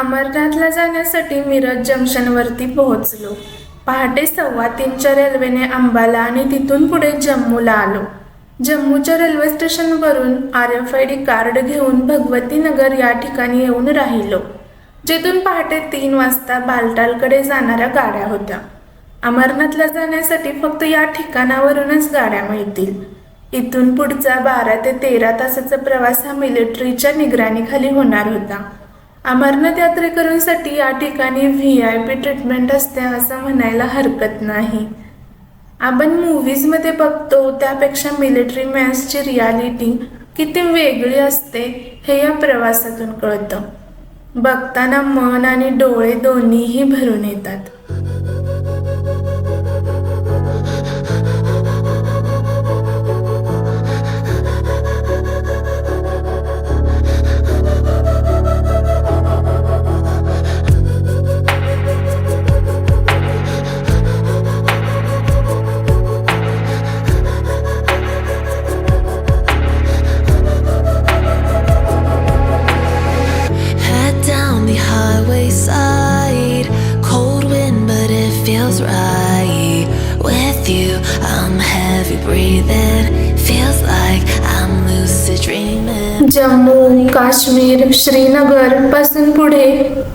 अमरनाथला जाण्यासाठी मिरज जंक्शनवरती पोहोचलो. पहाटे सव्वा तीनच्या रेल्वेने अंबाला आणि तिथून पुढे जम्मूला आलो. जम्मूच्या रेल्वे स्टेशनवरून R F I D card घेऊन भगवती नगर या ठिकाणी येऊन राहिलो जिथून पहाटे तीन वाजता बालटालकडे जाणाऱ्या गाड्या होत्या. अमरनाथला जाण्यासाठी फक्त या ठिकाणावरूनच गाड्या मिळतील. इथून पुढचा बारा ते तेरा तासाचा प्रवास हा मिलिटरीच्या निगराणीखाली होणार होता. अमरनाथ यात्रेकरूंसाठी या ठिकाणी व्ही आय पी ट्रीटमेंट असते असं म्हणायला हरकत नाही. आपण मूवीजमध्ये बघतो त्यापेक्षा मिलिटरी मॅन्सची रियालिटी किती वेगळी असते हे या प्रवासातून कळतं. बघताना मन आणि डोळे दोन्हीही भरून येतात. जम्मू काश्मीर श्रीनगरपासून पुढे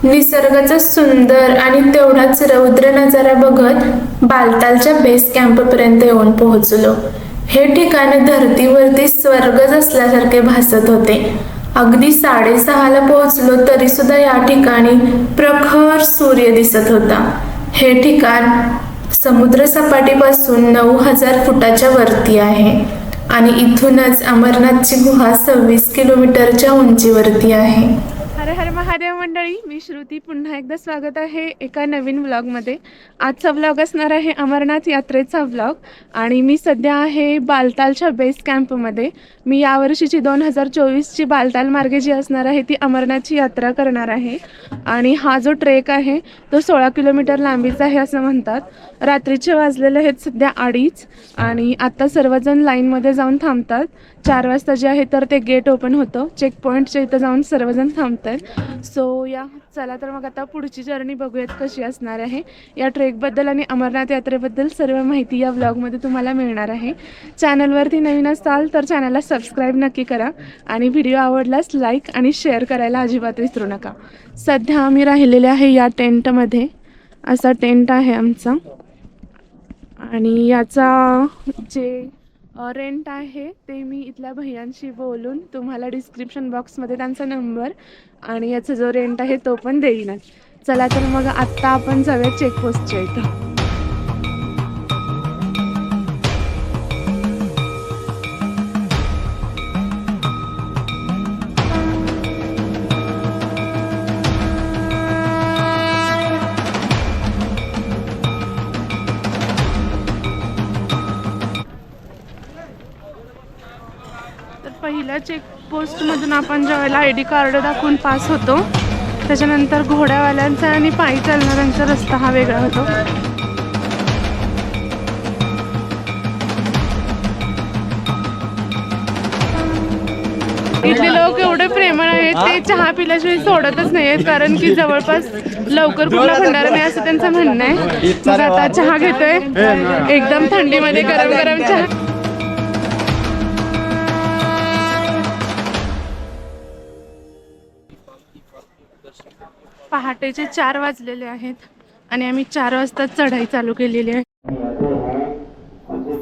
निसर्गाचा सुंदर आणि तेवढाच रौद्र नजारा बघत बालतालच्या बेस कॅम्प पर्यंत येऊन पोहोचलो. हे ठिकाण धर्तीवरती स्वर्गच असल्यासारखे भासत होते. अगदी साडेसहाला पोहोचलो तरी सुद्धा या ठिकाणी प्रखर सूर्य दिसत होता. हे ठिकाण समुद्रसपाटीपासून नऊ हजार फुटाच्या वरती आहे. आणि इथूनच अमरनाथची गुहा सव्वीस किलोमीटरच्या उंचीवरती आहे. हर हर महादेव मंडळी मी श्रुती. पुन्हा एकदा स्वागत आहे एका नवीन व्लॉगमध्ये आजचा व्लॉग असणार आहे अमरनाथ यात्रेचा व्लॉग आणि मी सध्या आहे बालतालच्या बेस कॅम्पमध्ये मी यावर्षीची दोन हजार चोवीसची बालताल मार्गे जी असणार आहे ती अमरनाथची यात्रा करणार आहे. आणि हा जो ट्रेक आहे तो सोळा किलोमीटर लांबीचा आहे असं म्हणतात. रात्रीचे वाजलेले आहेत सध्या अडीच आणि आत्ता सर्वजण लाईनमध्ये जाऊन थांबतात. चार वाजता जे आहे तर ते गेट ओपन होतं. चेक पॉईंटच्या इथं जाऊन सर्वजण थांबत आहेत सो या चला तर मग आता पुढची जर्नी बघूयात कशी असणार आहे. या ट्रेकबद्दल आणि अमरनाथ यात्रेबद्दल सर्व माहिती या व्लॉगमध्ये तुम्हाला मिळणार आहे. चॅनलवरती नवीन असाल तर चॅनलला सबस्क्राईब नक्की करा आणि व्हिडिओ आवडल्यास लाईक आणि शेअर करायला अजिबात विसरू नका. सध्या आम्ही राहिलेले आहे या टेंटमध्ये असा टेंट आहे आमचा. आणि याचा जे रेंट आहे ते मी इथल्या भैयांशी बोलून तुम्हाला डिस्क्रिप्शन बॉक्समध्ये त्यांचा नंबर आणि याचा जो रेंट आहे तो पण देईनच चला तर मग आत्ता आपण जाऊया चेकपोस्टच्या इथं. पहिल्या चेकपोस्टमधून आपण ज्यावेळेला आय डी कार्ड दाखवून पास होतो त्याच्यानंतर घोड्यावाल्यांचा आणि पायी चालणाऱ्यांचा रस्ता हा वेगळा होतो. इथले लोक एवढे प्रेमळ आहेत ते चहा पिल्याशिवाय सोडतच नाही आहेत कारण की जवळपास लवकर कुठला भंडारा नाही असं त्यांचं म्हणणं आहे. मग आता चहा घेतोय. एकदम थंडीमध्ये गरम गरम चहा. पहाटेचे चार वाजलेले आहेत आणि आम्ही चार वाजता चढाई चालू केलेली आहे.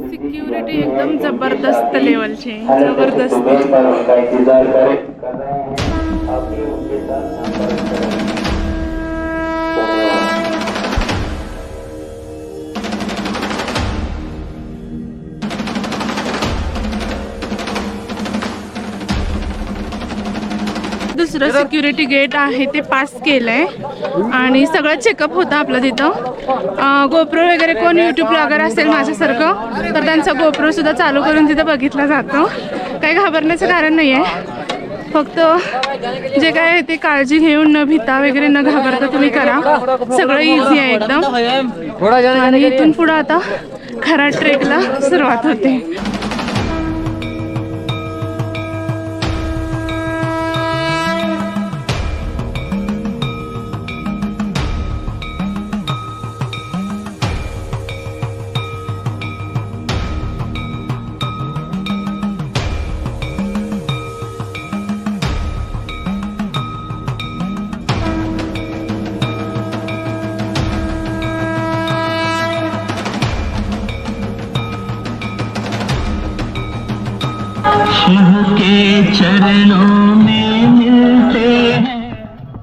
सिक्युरिटी एकदम जबरदस्त लेवलची जबरदस्त. दुसरं सिक्युरिटी गेट आहे ते पास केलंय. आणि सगळं चेकअप होतं आपलं तिथं. गोप्रो वगैरे कोण यूट्यूब ब्लॉगर असेल माझ्यासारखं तर त्यांचा गोप्रो सुद्धा चालू करून तिथं बघितला जातो. काही घाबरण्याचं कारण नाही आहे फक्त जे काय आहे ते काळजी घेऊन न भिता वगैरे न घाबरता तुम्ही करा. सगळं इझी आहे एकदम. आणि इथून पुढं आता खरा ट्रेकला सुरुवात होते. चरणों में मिलते हैं।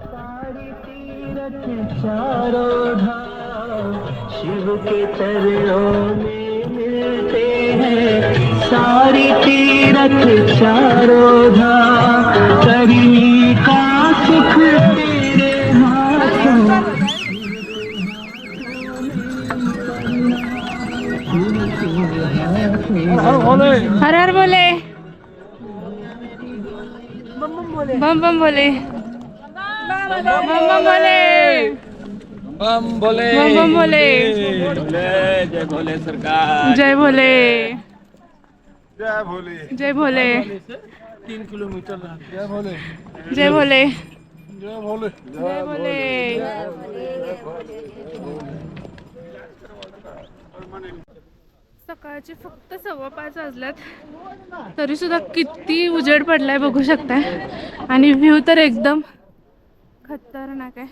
सारी तीरथ चारों धाम शिव के चरणों में मिलते हैं। सारी तीरथ चारों धाम करनी का सुख तेरे हाथों हर हर बोले। बम बम बोले बम बम बोले बम बोले बम बम बोले जय भोले सरकार जय भोले जय भोले जय भोले तीन किलोमीटर जय भोले जय भोले जय भोले जय भोले सकाळचे फक्त सव्वा पाच वाजल्यात. तरी सुद्धा किती उजेड पडलाय बघू शकताय. आणि व्ह्यू तर एकदम खतरनाक आहे.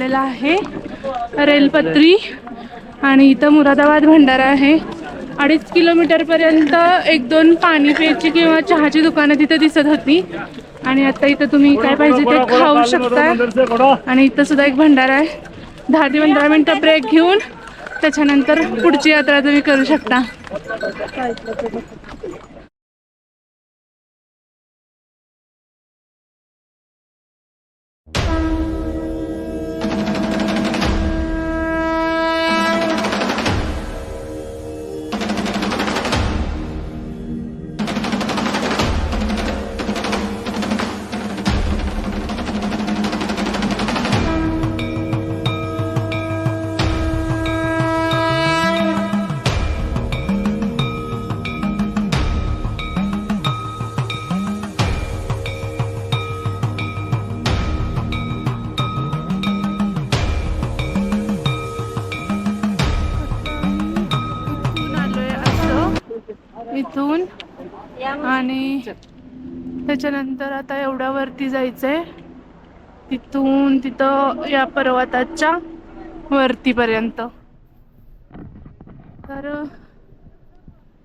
आलेला आहे. रेलपत्री आणि इथं मुरादाबाद भंडारा आहे. अडीच किलोमीटरपर्यंत एक दोन पाणी प्यायची किंवा चहाची दुकानं तिथे दिसत होती. आणि आता इथं तुम्ही काय पाहिजे ते खाऊ शकता. आणि इथं सुद्धा एक भंडारा आहे. दहा ते पंधरा मिनटं ब्रेक घेऊन त्याच्यानंतर पुढची यात्रा तुम्ही करू शकता. इथून आणि त्याच्यानंतर आता एवढ्या वरती जायचंय. तिथून तिथं या पर्वताच्या वरतीपर्यंत. तर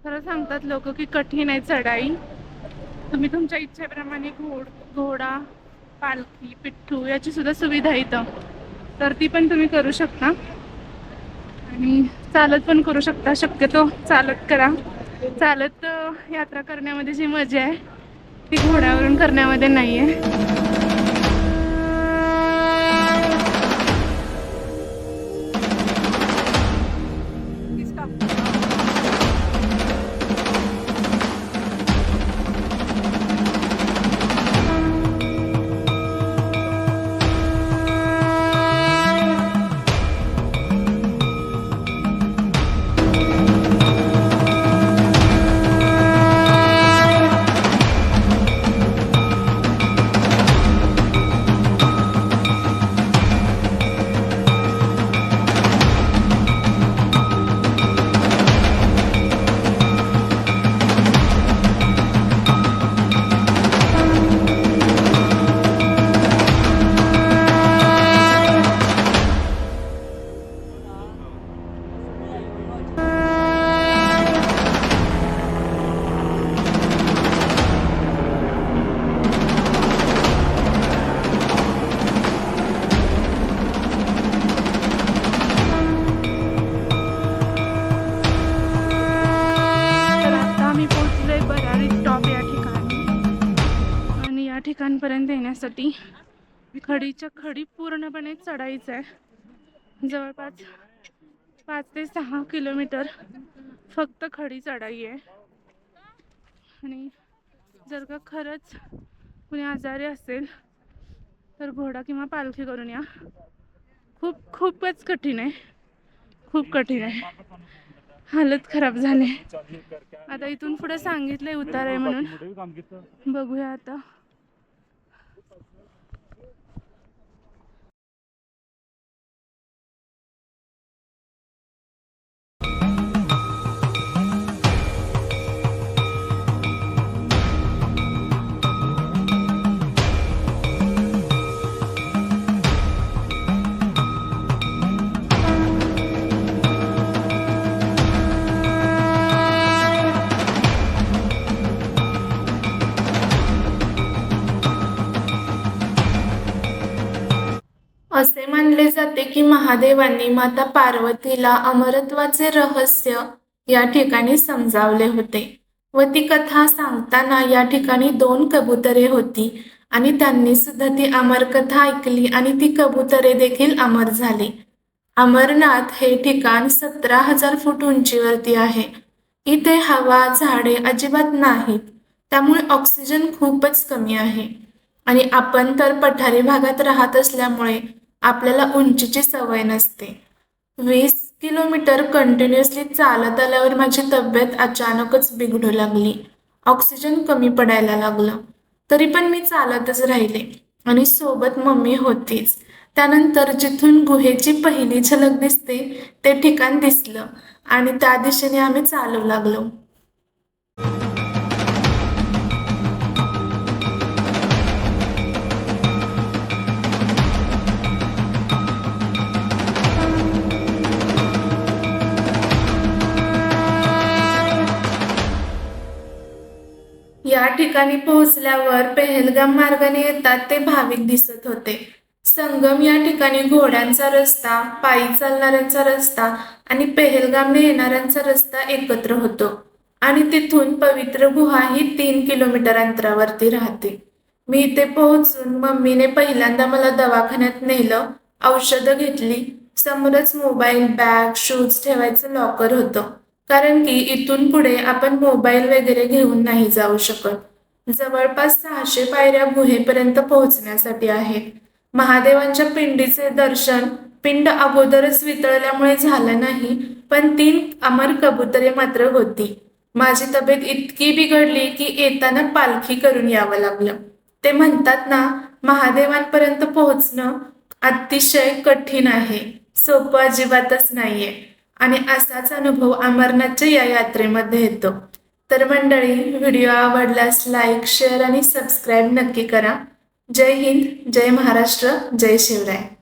खरं सांगतात लोक की कठीण आहे चढाई. तुम्ही तुमच्या इच्छेप्रमाणे घोड घोडा पालखी पिठ्ठू याची सुद्धा सुविधा इथं. तर ती पण तुम्ही करू शकता. आणि चालत पण करू शकता. शक्यतो चालत करा. चालत यात्रा करण्यामध्ये जी मजा आहे ती घोड्यावरून करण्यामध्ये नाही आहे ठिकाणपर्यंत येण्यासाठी खडीच्या खडी पूर्णपणे चढायचं आहे. जवळपास पाच ते सहा किलोमीटर फक्त खडी चढाई आहे. आणि जर का खरंच कुणी आजारी असेल तर घोडा किंवा पालखी करून या. खूप खूपच कठीण आहे. खूप कठीण आहे. हालत खराब झाले. आता इथून पुढे सांगितलंय उतार आहे म्हणून. बघूया आता. वाटते की महादेवांनी माता पार्वतीला अमरत्वाचे रहस्य या ठिकाणी समजावले होते व ती कथा सांगताना या ठिकाणी दोन कबुतरे होती आणि त्यांनी सुद्धा ती अमर कथा ऐकली आणि ती कबुतरे देखील अमर झाली. अमरनाथ हे ठिकाण सतरा हजार फूट उंचीवरती आहे. इथे हवा झाडे अजिबात नाहीत. त्यामुळे ऑक्सिजन खूपच कमी आहे. आणि आपण तर पठारी भागात राहत असल्यामुळे आपल्याला उंचीची सवय नसते. वीस किलोमीटर कंटिन्युअसली चालत आल्यावर माझी तब्येत अचानकच बिघडू लागली. ऑक्सिजन कमी पडायला लागलं. तरी पण मी चालतच राहिले आणि सोबत मम्मी होतीच. त्यानंतर जिथून गुहेची पहिली झलक दिसते ते ठिकाण दिसलं आणि त्या दिशेने आम्ही चालू लागलो. ठिकाणी पोहोचल्यावर पेहलगाम मार्गाने येतात ते भाविक दिसत होते. संगम या ठिकाणी घोड्यांचा रस्ता पायी चालणाऱ्यांचा रस्ता आणि पेहलगामने येणाऱ्यांचा रस्ता एकत्र होतो आणि तिथून पवित्र गुहा ही तीन किलोमीटर अंतरावरती राहते. मी इथे पोहोचून मम्मीने पहिल्यांदा मला दवाखान्यात नेलं औषधं घेतली समोरच मोबाईल बॅग शूज ठेवायचं लॉकर होतं. कारण की इथून पुढे आपण मोबाईल वगैरे घेऊन नाही जाऊ शकत. जवळपास सहाशे पायऱ्या गुहेपर्यंत पोहोचण्यासाठी आहेत महादेवांच्या पिंडीचे दर्शन पिंड अगोदरच वितळल्यामुळे झालं नाही पण तीन अमर कबुतरे मात्र होती. माझी तब्येत इतकी बिघडली की येताना पालखी करून यावं लागलं. ते म्हणतात ना महादेवांपर्यंत पोहोचणं अतिशय कठीण आहे. सोपं अजिबातच नाहीये. आणि असाच अनुभव अमरनाथच्या या यात्रेमध्ये येतो. तर मंडळी व्हिडिओ आवडल्यास लाईक शेअर आणि सबस्क्राईब नक्की करा. जय हिंद जय महाराष्ट्र जय शिवराय.